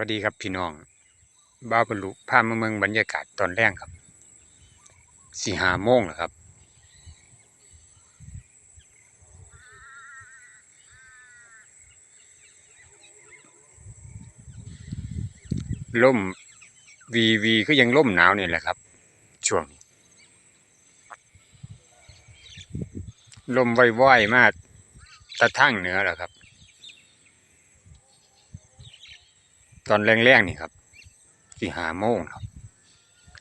วัสดีครับพี่น้องบ้าบรรลุพามาเมืองบรรยากาศตอนแรกครับสี่หาโมงแล้วครับ ล่มวีวีก็ยังล่มหนาวนี่แหละครับ ช่วงนี้ลมว่อยๆมากตะทั้งเหนือแหละครับ ตอนแรงๆนี่ครับสี่หาโมงครับ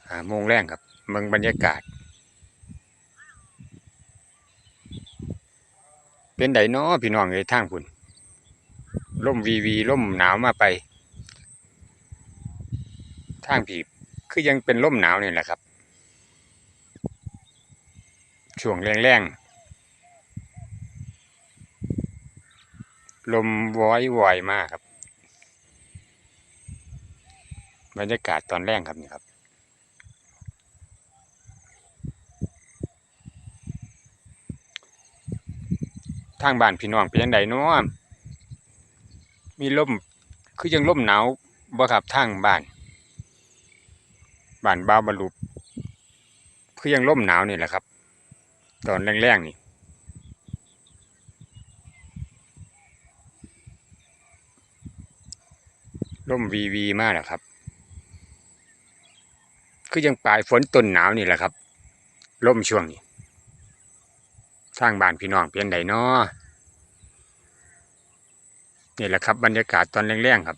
หาโมงแรงครับเมืองบรรยากาศ เป็นไดน้อพี่น้องเอ้ยทางคุณล่มวีวีล่มหนาวมาไป ทางผีคือยังเป็นล่มหนาวนี่แหละครับ ช่วงแรงๆลมว้อยวอยมากครับ บรรยากาศตอนแรกครับนี่ครับทางบ้านพี่น้องเป็นยังไงเนาะมีลมคือยังลมหนาวบ่ครับทางบ้านบ้านบ้าบรรลุคือยังลมหนาวนี่แหละครับ ตอนแรงๆนี่ลมวีวีมากแหละครับ คือยังปลายฝนต้นหนาวนี่แหละครับลมช่วงนี้ทางบ้านพี่น้องเพียนใดนาะนี่แหละครับ บรรยากาศตอนแรงๆครับ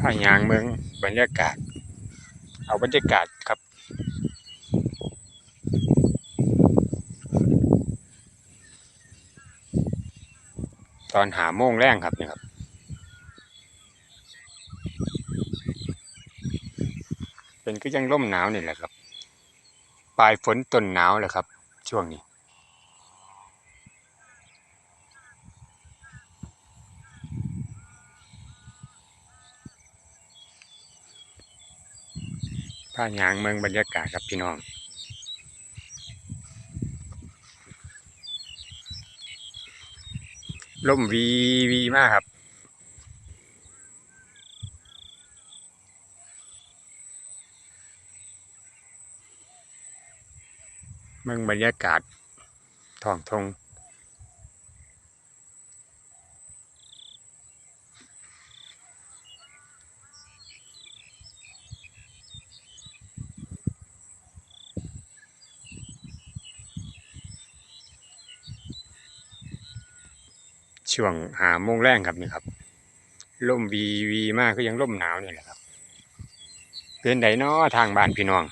ผ้ายางเมืองบรรยากาศ เอาบรรยากาศครับตอนหาโมงแรงครับนี่ครับเป็นก็ยังร่มหนาวนี่แหละครับ ปลายฝนต้นหนาวแหละครับ ช่วงนี้ ผ้ายางเมืองบรรยากาศครับพี่น้อง ล่มวีวีมากครับ เมืองบรรยากาศท้องทง ช่วงหาโมงแรงครับนี่ครับล่มวีวีมากก็ยังล่มหนาวนี่แหละครับเป็นไดเนาะทางบ้านพี่น้อง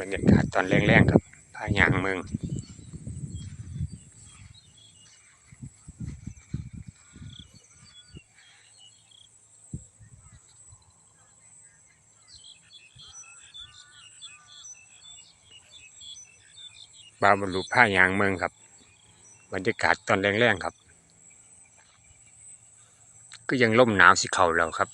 บรรยากาศตอนแรงๆครับพายางเมือง บาบรุผ้ายางเมืองครับบรรยากาศตอนแรงๆครับ ก็ยังล่มหนาวสิเขาแล้วครับ